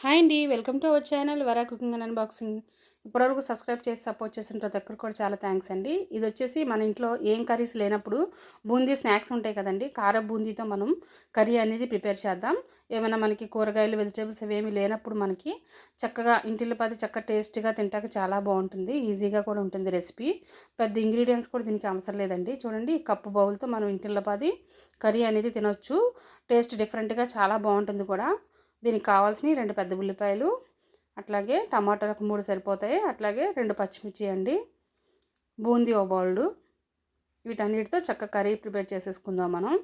Hi అండి welcome to our channel Vara cooking and unboxing. ఇప్పటివరకు subscribe చేసి support చేసిన ప్రతి ఒక్కరు కూడా చాలా థ్యాంక్స్ అండి. ఇది వచ్చేసి మన ఇంట్లో ఏం కర్రీస్ లేనప్పుడు బూందీ స్నాక్స్ ఉంటాయి కదండి కార బూందీతో మనం కర్రీ అనేది ప్రిపేర్ చేద్దాం. ఏమైనా మనకి కూరగాయలు వెజిటేబుల్స్ ఏమీ లేనప్పుడు మనకి చక్కగా ఇంటిలో పది చక్కగా టేస్ట్గా తింటాక చాలా బాగుంటుంది ఈజీగా కూడా ఉంటుంది రెసిపీ. పెద్ద ఇంగ్రీడియంట్స్ కూడా దీనికి అవసరం లేదండి. చూడండి కప్పు బౌల్తో మనం ఇంటిలో పది కర్రీ అనేది తినొచ్చు. టేస్ట్ డిఫరెంట్గా చాలా బాగుంటుంది కూడా. దీనికి కావాల్సినవి రెండు పెద్ద ఉల్లిపాయలు అట్లాగే టమాటాలకు మూడు సరిపోతాయి అట్లాగే రెండు పచ్చిమిర్చి అండి బూందీ ఓ బౌల్డ్. వీటన్నిటితో చక్క కర్రీ ప్రిపేర్ చేసేసుకుందాం మనం.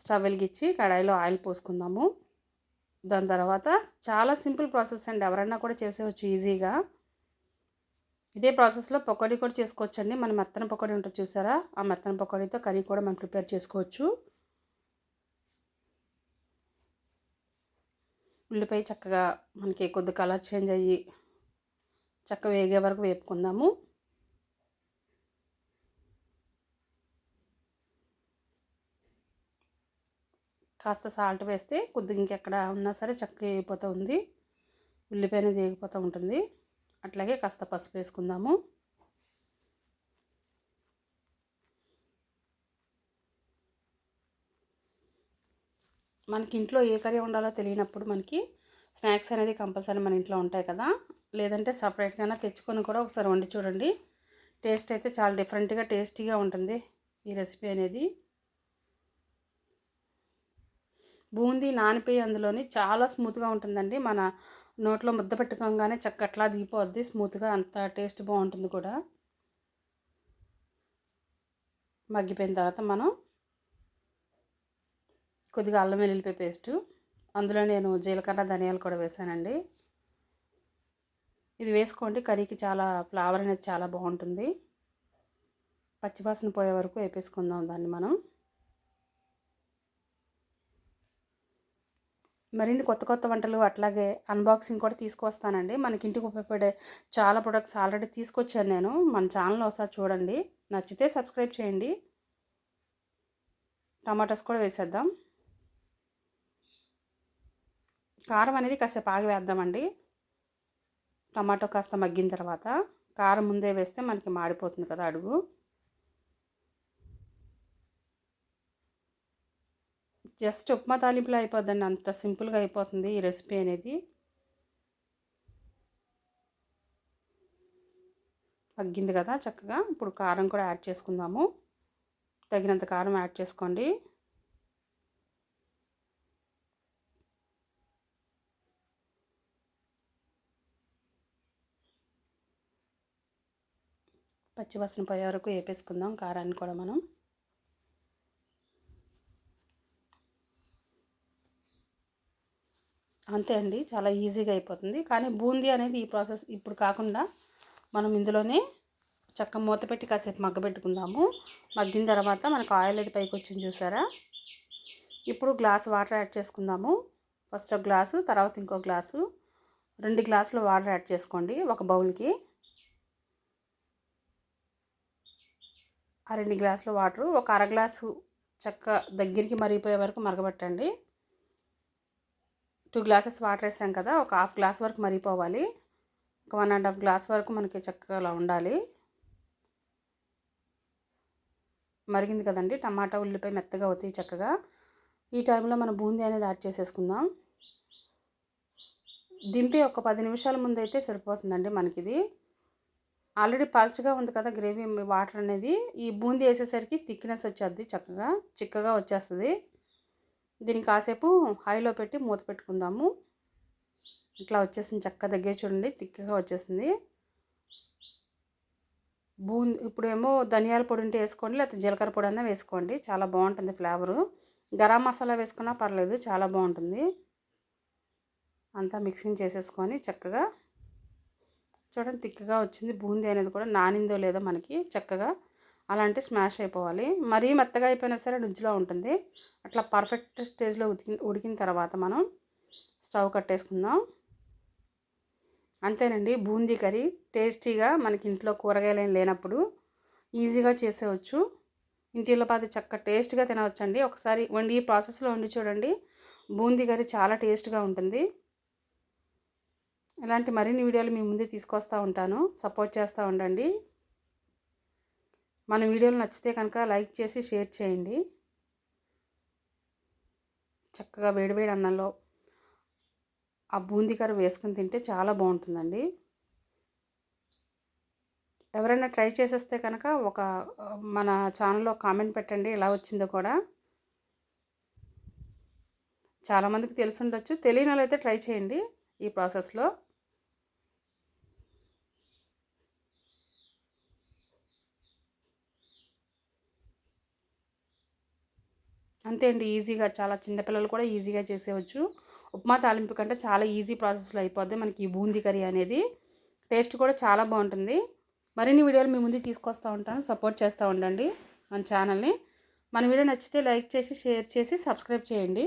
స్టవ్ వెలిగించి కడాయిలో ఆయిల్ పోసుకుందాము. దాని తర్వాత చాలా సింపుల్ ప్రాసెస్ అండి ఎవరైనా కూడా చేసేవచ్చు ఈజీగా. ఇదే ప్రాసెస్లో పకోడీ కూడా చేసుకోవచ్చండి మన మెత్తన పకోడీ ఉంటుంది చూసారా? ఆ మెత్తన పకోడీతో కర్రీ కూడా మనం ప్రిపేర్ చేసుకోవచ్చు. ఉల్లిపాయ చక్కగా మనకి కొద్ది కలర్ చేంజ్ అయ్యి చక్క వేగే వరకు వేపుకుందాము. కాస్త సాల్ట్ వేస్తే కొద్దిగా ఇంకెక్కడ ఉన్నా సరే చక్క వేగిపోతూ ఉంది. ఉల్లిపాయ అనేది వేగిపోతూ ఉంటుంది. అట్లాగే కాస్త పసుపు వేసుకుందాము. మనకి ఇంట్లో ఏ కర్రీ ఉండాలో తెలియనప్పుడు మనకి స్నాక్స్ అనేది కంపల్సరీ మన ఇంట్లో ఉంటాయి కదా. లేదంటే సపరేట్గానే తెచ్చుకొని కూడా ఒకసారి వండి చూడండి. టేస్ట్ అయితే చాలా డిఫరెంట్గా టేస్టీగా ఉంటుంది ఈ రెసిపీ అనేది. బూందీ నానిపోయి అందులోని చాలా స్మూత్గా ఉంటుందండి. మన నోట్లో ముద్ద పెట్టుకోగానే చక్కట్లా దిగిపోద్ది స్మూత్గా అంత టేస్ట్ బాగుంటుంది కూడా. మగ్గిపోయిన తర్వాత మనం కొద్దిగా అల్లం వెల్లుల్లిపాయ పేస్టు. అందులో నేను జీలకర్ర ధనియాలు కూడా వేసానండి. ఇది వేసుకోండి. కర్రీకి చాలా ఫ్లేవర్ అనేది చాలా బాగుంటుంది. పచ్చివాసన పోయే వరకు వేపేసుకుందాం దాన్ని మనం. మరిన్ని కొత్త కొత్త వంటలు అట్లాగే అన్బాక్సింగ్ కూడా తీసుకొస్తానండి మనకి ఇంటికి ఉపయోగపడే చాలా ప్రొడక్ట్స్ ఆల్రెడీ తీసుకొచ్చాను నేను. మన ఛానల్ ఒకసారి చూడండి. నచ్చితే సబ్స్క్రైబ్ చేయండి. టమాటాస్ కూడా వేసేద్దాం. కారం అనేది కాసేపు ఆగి వేద్దామండి టమాటో కాస్త మగ్గిన తర్వాత కారం ముందే వేస్తే మనకి మాడిపోతుంది కదా అడుగు. జస్ట్ ఉప్మా తాలింపులో అయిపోద్దండి. అంత సింపుల్గా అయిపోతుంది ఈ రెసిపీ అనేది. మగ్గింది కదా చక్కగా. ఇప్పుడు కారం కూడా యాడ్ చేసుకుందాము. తగినంత కారం యాడ్ చేసుకోండి. పచ్చివాసన పోయే వరకు వేపేసుకుందాం కారాన్ని కూడా మనం. అంతే అండి చాలా ఈజీగా అయిపోతుంది. కానీ బూందీ అనేది ఈ ప్రాసెస్ ఇప్పుడు కాకుండా మనం ఇందులోనే చక్క మూత పెట్టి కాసేపు మగ్గబెట్టుకుందాము మగ్గిన తర్వాత మనకు ఆయిల్ అది పైకి వచ్చింది చూసారా? ఇప్పుడు గ్లాస్ వాటర్ యాడ్ చేసుకుందాము. ఫస్ట్ ఒక గ్లాసు తర్వాత ఇంకో గ్లాసు. రెండు గ్లాసులు వాటర్ యాడ్ చేసుకోండి ఒక బౌల్కి. ఆ రెండు గ్లాసుల వాటరు. ఒక అర గ్లాసు చక్క దగ్గరికి మరిగిపోయే వరకు మరగబెట్టండి. టూ గ్లాసెస్ వాటర్ వేసాం కదా ఒక హాఫ్ గ్లాస్ వరకు మరిగిపోవాలి. ఒక వన్ అండ్ హాఫ్ గ్లాస్ వరకు మనకి చక్కగా ఉండాలి. మరిగింది కదండి టమాటా ఉల్లిపాయ మెత్తగా అవుతాయి చక్కగా. ఈ టైంలో మనం బూందీ అనేది యాడ్ చేసేసుకుందాం. దింపి ఒక పది నిమిషాల ముందు అయితే సరిపోతుందండి మనకిది. ఆల్రెడీ పల్చగా ఉంది కదా గ్రేవీ వాటర్ అనేది. ఈ బూందీ వేసేసరికి థిక్నెస్ వచ్చేది చక్కగా చిక్కగా వచ్చేస్తుంది. దీన్ని కాసేపు హైలో పెట్టి మూత పెట్టుకుందాము. ఇట్లా వచ్చేసింది చక్క దగ్గర చూడండి థిక్గా వచ్చేసింది. బూంది ఇప్పుడేమో ధనియాల పొడి ఉంటే వేసుకోండి లేకపోతే జీలకర్ర పొడి అన్నా వేసుకోండి. చాలా బాగుంటుంది ఫ్లేవరు. గరం మసాలా వేసుకున్నా పర్లేదు చాలా బాగుంటుంది. అంతా మిక్సింగ్ చేసేసుకొని చక్కగా చూడండి తిక్కగా వచ్చింది. బూందీ అనేది కూడా నానిందో లేదో మనకి చక్కగా అలాంటి స్మాష్ అయిపోవాలి. మరీ మెత్తగా అయిపోయినా సరే రుచిలో ఉంటుంది. అట్లా పర్ఫెక్ట్ స్టేజ్లో ఉడికి ఉడికిన తర్వాత మనం స్టవ్ కట్టేసుకుందాం. అంతేనండి బూందీ కర్రీ టేస్టీగా మనకి ఇంట్లో కూరగాయలు ఏం లేనప్పుడు ఈజీగా చేసేవచ్చు ఇంటిలో పాతి చక్క టేస్ట్గా తినవచ్చండి. ఒకసారి వండి ఈ ప్రాసెస్లో వండి చూడండి. బూందీ కర్రీ చాలా టేస్ట్గా ఉంటుంది. ఇలాంటి మరిన్ని వీడియోలు మీ ముందే తీసుకొస్తూ ఉంటాను. సపోర్ట్ చేస్తూ ఉండండి. మన వీడియోలు నచ్చితే కనుక లైక్ చేసి షేర్ చేయండి. చక్కగా వేడివేడి అన్నంలో ఆ బూందీ కర్ర వేసుకుని తింటే చాలా బాగుంటుందండి. ఎవరైనా ట్రై చేసేస్తే కనుక ఒక మన ఛానల్లో కామెంట్ పెట్టండి ఎలా వచ్చిందో కూడా. చాలామందికి తెలిసి ఉండొచ్చు. తెలియని అయితే ట్రై చేయండి ఈ ప్రాసెస్లో. అంతే అండి ఈజీగా చాలా చిన్నపిల్లలు కూడా ఈజీగా చేసేవచ్చు ఉప్మా తాలింపు కంటే చాలా ఈజీ ప్రాసెస్లో అయిపోద్ది మనకి ఈ బూందీ కర్రీ అనేది. టేస్ట్ కూడా చాలా బాగుంటుంది. మరిన్ని వీడియోలు మీ ముందు తీసుకొస్తూ ఉంటాను. సపోర్ట్ చేస్తూ ఉండండి మన ఛానల్ని. మన వీడియో నచ్చితే లైక్ చేసి షేర్ చేసి సబ్స్క్రైబ్ చేయండి.